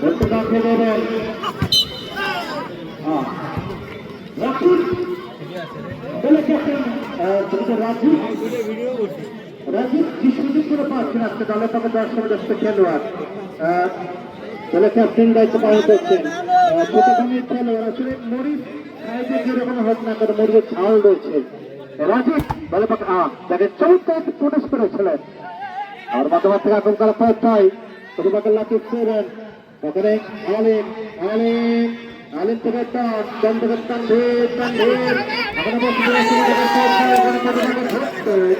কাছে দেবেন হ্যাঁ রাজীব রাজীব কি সুযোগ করে পাচ্ছেন আজকে দলের পক্ষে দশ সদস্য খেলোয়াড় দলের ক্যাপ্টেন দায়িত্ব পালন করছেন ছোটখানির খেলোয়াড় আসলে মরিচ খাইতে যেরকম হোক না করে মরিচের ঝাল রয়েছে রাজীব দলের পক্ষে আহ, দেখেন চমৎকার প্রবেশ করেছিলেন আর মাধ্যমে থেকে এখন করা প্রত্যয় প্রতিপক্ষের লাকি সেভেন ওখানে আলিম আলিম আলিম থেকে থেকে